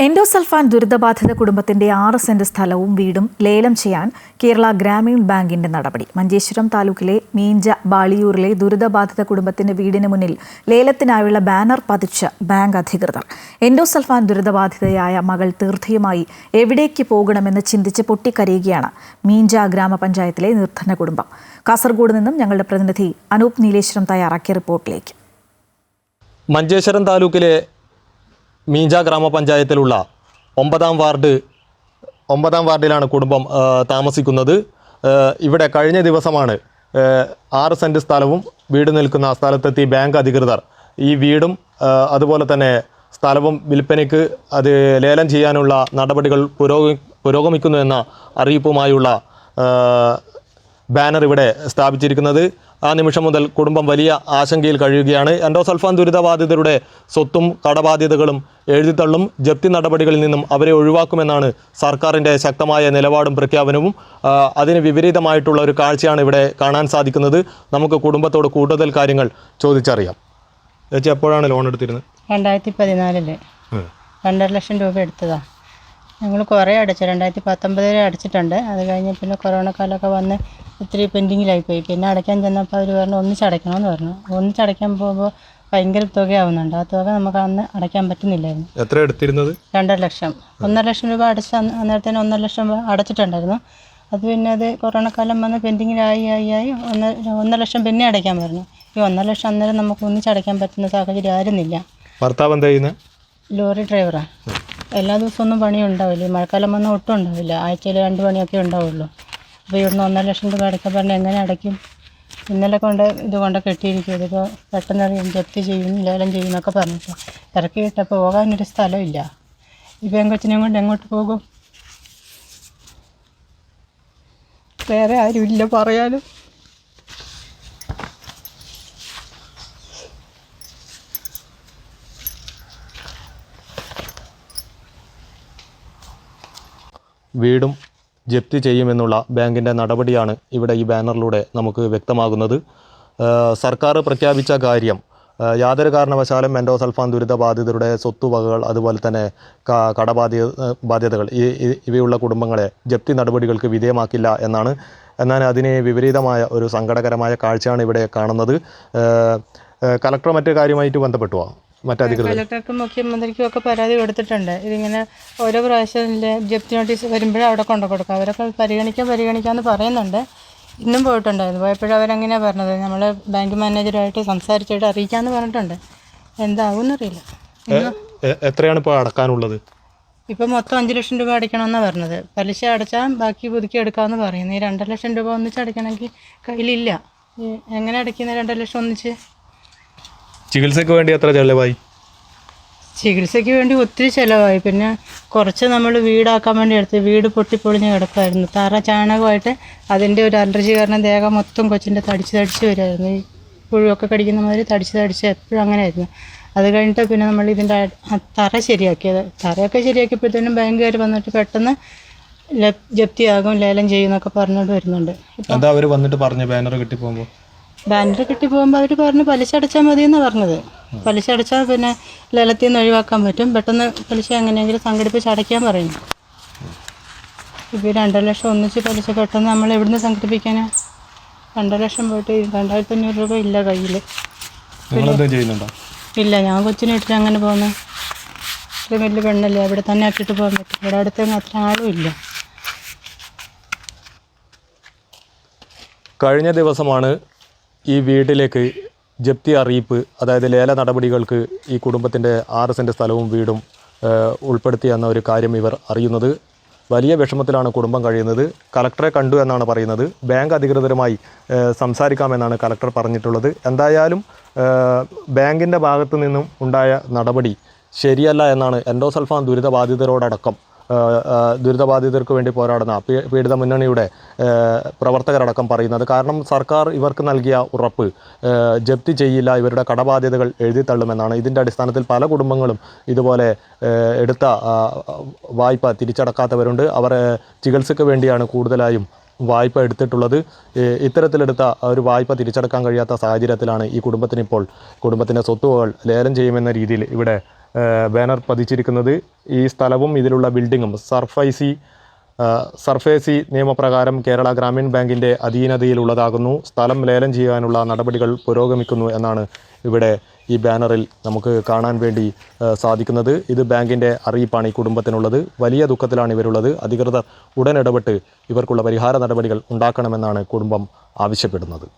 Endosulfan ദുരിതബാധിത കുടുംബത്തിന്റെ ആറ് സെന്റ് സ്ഥലവും വീടും ലേലം ചെയ്യാൻ കേരള ഗ്രാമീൺ ബാങ്കിന്റെ നടപടി. മഞ്ചേശ്വരം താലൂക്കിലെ മീഞ്ച ബാളിയൂരിലെ ദുരിതബാധിത കുടുംബത്തിന്റെ വീടിന് മുന്നിൽ ലേലത്തിനായുള്ള ബാനർ പതിച്ച ബാങ്ക് അധികൃതർ. എൻഡോസൾഫാൻ ദുരിതബാധിതയായ മകൾ തീർത്ഥയുമായി എവിടേക്ക് പോകണമെന്ന് ചിന്തിച്ച് പൊട്ടിക്കരയുകയാണ് മീഞ്ച ഗ്രാമപഞ്ചായത്തിലെ നിർധന കുടുംബം. കാസർഗോഡ് നിന്നും ഞങ്ങളുടെ പ്രതിനിധി അനൂപ് നീലേശ്വരം തയ്യാറാക്കിയ റിപ്പോർട്ടിലേക്ക്. മഞ്ചേശ്വരം താലൂക്കിലെ മീഞ്ച ഗ്രാമപഞ്ചായത്തിലുള്ള ഒമ്പതാം വാർഡ് ഒമ്പതാം വാർഡിലാണ് കുടുംബം താമസിക്കുന്നത്. ഇവിടെ കഴിഞ്ഞ ദിവസമാണ് ആറ് സെന്റ് സ്ഥലവും വീട് നിൽക്കുന്ന സ്ഥലത്തെത്തി ബാങ്ക് അധികൃതർ ഈ വീടും അതുപോലെ തന്നെ സ്ഥലവും വിൽപ്പനയ്ക്ക് അത് ലേലം ചെയ്യാനുള്ള നടപടികൾ പുരോഗമി പുരോഗമിക്കുന്നു എന്ന അറിയിപ്പുമായുള്ള ബാനർ ഇവിടെ സ്ഥാപിച്ചിരിക്കുന്നത്. ആ നിമിഷം മുതൽ കുടുംബം വലിയ ആശങ്കയിൽ കഴിയുകയാണ്. എൻഡോസൾഫാൻ ദുരിതബാധിതരുടെ സ്വത്തും കടബാധ്യതകളും എഴുതിത്തള്ളും. ജപ്തി നടപടികളിൽ നിന്നും അവരെ ഒഴിവാക്കുമെന്നാണ് സർക്കാരിന്റെ ശക്തമായ നിലപാടും പ്രഖ്യാപനവും. അതിന് വിപരീതമായിട്ടുള്ള ഒരു കാഴ്ചയാണ് ഇവിടെ കാണാൻ സാധിക്കുന്നത്. നമുക്ക് കുടുംബത്തോട് കൂടുതൽ കാര്യങ്ങൾ ചോദിച്ചറിയാം. ചേച്ചി എപ്പോഴാണ് ലോൺ എടുത്തിരുന്നത്? രണ്ടായിരത്തി പതിനാലിൽ. രണ്ടര ലക്ഷം രൂപ എടുത്തതാ. ഞങ്ങൾ കുറേ അടച്ചു. രണ്ടായിരത്തി പത്തൊമ്പത് വരെ അടച്ചിട്ടുണ്ട്. അത് കഴിഞ്ഞ് പിന്നെ കൊറോണ കാലമൊക്കെ വന്ന് ഇത്തിരി പെൻഡിങ്ങിലായിപ്പോയി പിന്നെ അടയ്ക്കാൻ ചെന്നപ്പോൾ അവർ പറഞ്ഞു ഒന്നിച്ചടയ്ക്കണമെന്ന് പറഞ്ഞു. ഒന്നിച്ചടയ്ക്കാൻ പോകുമ്പോൾ ഭയങ്കര തുകയാവുന്നുണ്ട്. ആ തുക നമുക്ക് അന്ന് അടയ്ക്കാൻ പറ്റുന്നില്ലായിരുന്നു. എത്ര എടുത്തിരുന്നത്? രണ്ടര ലക്ഷം. ഒന്നര ലക്ഷം രൂപ അടച്ച നേരത്തെ അന്നേരത്തേന് ഒന്നര ലക്ഷം രൂപ അടച്ചിട്ടുണ്ടായിരുന്നു. അത് പിന്നെ അത് കൊറോണ കാലം വന്ന് പെൻഡിങ്ങിലായി ആയി ആയി ഒന്നര ഒന്നര ലക്ഷം പിന്നെ അടയ്ക്കാൻ പറഞ്ഞു. ഈ ഒന്നര ലക്ഷം അന്നേരം നമുക്ക് ഒന്നിച്ചടയ്ക്കാൻ പറ്റുന്ന സാഹചര്യം ആയിരുന്നില്ല. ഭർത്താവ് എന്താ ചെയ്യുന്നത് ലോറി ഡ്രൈവറാണ് എല്ലാ ദിവസവും ഒന്നും പണി ഉണ്ടാവില്ല ഈ മഴക്കാലം വന്നാൽ ഒട്ടും ഉണ്ടാവില്ല. ആഴ്ചയിൽ രണ്ട് പണിയൊക്കെ ഉണ്ടാവുള്ളൂ. അപ്പോൾ ഇവിടുന്ന് ഒന്നര ലക്ഷം രൂപ അടയ്ക്കാൻ പറഞ്ഞാൽ എങ്ങനെ അടയ്ക്കും? ഇന്നലെ കൊണ്ട് ഇത് കൊണ്ട് കെട്ടിയിരിക്കും ഇതിപ്പോൾ പെട്ടെന്ന് അറിയാം ജപ്തി ചെയ്യും ലേലം ചെയ്യും എന്നൊക്കെ പറഞ്ഞിട്ട്. ഇറക്കി വിട്ടപ്പോൾ പോകാനൊരു സ്ഥലമില്ല. ഈ പെങ്കൊച്ചിനെയും കൊണ്ട് എങ്ങോട്ട് പോകും? വേറെ ആരുമില്ല പറയാനും. വീടും ജപ്തി ചെയ്യുമെന്നുള്ള ബാങ്കിന്റെ നടപടിയാണ് ഇവിടെ ഈ ബാനറിലൂടെ നമുക്ക് വ്യക്തമാകുന്നത്. സർക്കാർ പ്രഖ്യാപിച്ച കാര്യം യാതൊരു കാരണവശാലും എൻഡോസൾഫാൻ ദുരിതബാധിതരുടെ സ്വത്തുവകകൾ അതുപോലെ തന്നെ കടബാധ്യ ബാധ്യതകൾ ഈ ഇവയുള്ള കുടുംബങ്ങളെ ജപ്തി നടപടികൾക്ക് വിധേയമാക്കില്ല എന്നാണ്. എന്നാൽ അതിന് വിപരീതമായ ഒരു സങ്കടകരമായ കാഴ്ചയാണ് ഇവിടെ കാണുന്നത്. കലക്ടർ മറ്റു കാര്യമായിട്ട് ബന്ധപ്പെട്ടുവോ? മറ്റധികൃതർ കലക്ടർക്കും മുഖ്യമന്ത്രിക്കും ഒക്കെ പരാതി കൊടുത്തിട്ടുണ്ട്. ഇതിങ്ങനെ ഓരോ പ്രാവശ്യം ജപ്തി നോട്ടീസ് വരുമ്പോഴും അവിടെ കൊണ്ടു കൊടുക്കുക അവരൊക്കെ പരിഗണിക്കാൻ പരിഗണിക്കാമെന്ന് പറയുന്നുണ്ട്. ഇന്നും പോയിട്ടുണ്ടായിരുന്നു. പോയപ്പോഴും അവരങ്ങനെയാണ് പറഞ്ഞത്. നമ്മൾ ബാങ്ക് മാനേജറുമായിട്ട് സംസാരിച്ചിട്ട് അറിയിക്കാമെന്ന് പറഞ്ഞിട്ടുണ്ട്. എന്താകുമെന്നറിയില്ല അറിയില്ല എത്രയാണ് ഇപ്പോൾ അടക്കാനുള്ളത്? ഇപ്പം മൊത്തം അഞ്ച് ലക്ഷം രൂപ അടയ്ക്കണമെന്നാണ് പറഞ്ഞത്. പലിശ അടച്ചാൽ ബാക്കി പുതുക്കി എടുക്കാമെന്ന് പറയുന്നു. ഈ രണ്ടര ലക്ഷം രൂപ ഒന്നിച്ച് അടയ്ക്കണമെങ്കിൽ കയ്യിലില്ല. എങ്ങനെ അടയ്ക്കുന്ന രണ്ടര ലക്ഷം ഒന്നിച്ച്? ചികിത്സയ്ക്ക് വേണ്ടി എത്ര ചെലവായി? ചികിത്സയ്ക്ക് വേണ്ടി ഒത്തിരി ചിലവായി. പിന്നെ കുറച്ച് നമ്മൾ വീടാക്കാൻ വേണ്ടി എടുത്ത് വീട് പൊട്ടിപ്പൊളിഞ്ഞ് കിടക്കുമായിരുന്നു തറ ചാണകമായിട്ട് അതിന്റെ ഒരു അലർജി കാരണം ദേഹം മൊത്തം കൊച്ചിന്റെ തടിച്ച് തടിച്ച് വരുമായിരുന്നു ഈ പുഴുവൊക്കെ കടിക്കുന്ന മാതിരി തടിച്ച് തടിച്ച് എപ്പോഴും അങ്ങനെ ആയിരുന്നു അത് കഴിഞ്ഞിട്ട് പിന്നെ നമ്മൾ ഇതിന്റെ തറ ശരിയാക്കിയത്. തറയൊക്കെ ശരിയാക്കിയപ്പോഴത്തേനും ബാങ്കുകാർ വന്നിട്ട് പെട്ടെന്ന് ജപ്തിയാകും ലേലം ചെയ്യുമെന്നൊക്കെ പറഞ്ഞുകൊണ്ട് വരുന്നുണ്ട്. എന്താ അവർ വന്നിട്ട് പറഞ്ഞു? ബാനർ കിട്ടി പോകുമ്പോൾ ബാനർ കിട്ടി പോകുമ്പോൾ അവർ പറഞ്ഞു പലിശ അടച്ചാൽ മതി എന്നാണ് പറഞ്ഞത്. പലിശ അടച്ചാൽ പിന്നെ ലേലത്തിൽ നിന്ന് ഒഴിവാക്കാൻ പറ്റും. പെട്ടെന്ന് പലിശ എങ്ങനെയെങ്കിലും സംഘടിപ്പിച്ച് അടയ്ക്കാൻ പറയും. ഇപ്പോൾ രണ്ടര ലക്ഷം ഒന്നിച്ച് പലിശ പെട്ടെന്ന് നമ്മൾ എവിടുന്ന് സംഘടിപ്പിക്കാനാ? രണ്ടര ലക്ഷം പോയിട്ട് രണ്ടായിരത്തി അഞ്ഞൂറ് രൂപ ഇല്ല കയ്യിൽ ഇല്ല ഞാൻ കൊച്ചിനെ ഇട്ടിട്ട് അങ്ങനെ പോകുന്നത് ഇത്രയും വലിയ പെണ്ണല്ലേ അവിടെ തന്നെ ആക്കിയിട്ട് പോകാൻ പറ്റും. ഇവിടെ അടുത്തൊന്നും അത്ര ആളും ഇല്ല. കഴിഞ്ഞ ദിവസമാണ് ഈ വീട്ടിലേക്ക് ജപ്തി അറിയിപ്പ് അതായത് ലേല നടപടികൾക്ക് ഈ കുടുംബത്തിന്റെ ആറ് സെന്റ് സ്ഥലവും വീടും ഉൾപ്പെടുത്തി എന്ന ഒരു കാര്യം ഇവർ അറിയുന്നത് വലിയ വിഷമത്തിലാണ് കുടുംബം കഴിയുന്നത്. കലക്ടറെ കണ്ടു എന്നാണ് പറയുന്നത്. ബാങ്ക് അധികൃതരുമായി സംസാരിക്കാമെന്നാണ് കലക്ടർ പറഞ്ഞിട്ടുള്ളത്. എന്തായാലും ബാങ്കിന്റെ ഭാഗത്തു നിന്നും ഉണ്ടായ നടപടി ശരിയല്ല എന്നാണ് എൻഡോസൾഫാൻ ദുരിതബാധിതരോടടക്കം ദുരിതബാധിതർക്ക് വേണ്ടി പോരാടുന്ന പീഡിത മുന്നണിയുടെ പ്രവർത്തകരടക്കം പറയുന്നത്. കാരണം സർക്കാർ ഇവർക്ക് നൽകിയ ഉറപ്പ് ജപ്തി ചെയ്യില്ല ഇവരുടെ കടബാധ്യതകൾ എഴുതിത്തള്ളുമെന്നാണ് ഇതിന്റെ അടിസ്ഥാനത്തിൽ പല കുടുംബങ്ങളും ഇതുപോലെ എടുത്ത വായ്പ തിരിച്ചടക്കാത്തവരുണ്ട്. അവർ ചികിത്സയ്ക്ക് വേണ്ടിയാണ് കൂടുതലായും വായ്പ എടുത്തിട്ടുള്ളത്. ഇത്തരത്തിലെടുത്ത ഒരു വായ്പ തിരിച്ചടക്കാൻ കഴിയാത്ത സാഹചര്യത്തിലാണ് ഈ കുടുംബത്തിനിപ്പോൾ കുടുംബത്തിന്റെ സ്വത്തുവകൾ ലേലം ചെയ്യുമെന്ന രീതിയിൽ ഇവിടെ ബാനർ പതിച്ചിരിക്കുന്നത് ഈ സ്ഥലവും ഇതിലുള്ള ബിൽഡിങ്ങും. സർഫൈസി സർഫേസി നിയമപ്രകാരം കേരള ഗ്രാമീൺ ബാങ്കിന്റെ അധീനതയിലുള്ളതാകുന്നു. സ്ഥലം ലേലം ചെയ്യാനുള്ള നടപടികൾ പുരോഗമിക്കുന്നു എന്നാണ് ഇവിടെ ഈ ബാനറിൽ നമുക്ക് കാണാൻ വേണ്ടി സാധിക്കുന്നത്. ഇത് ബാങ്കിന്റെ അറിയിപ്പാണ് ഈ കുടുംബത്തിനുള്ളത്. വലിയ ദുഃഖത്തിലാണ് ഇവരുള്ളത്. അധികൃതർ ഉടൻ ഇടപെട്ട് ഇവർക്കുള്ള പരിഹാര നടപടികൾ ഉണ്ടാക്കണമെന്നാണ് കുടുംബം ആവശ്യപ്പെടുന്നത്.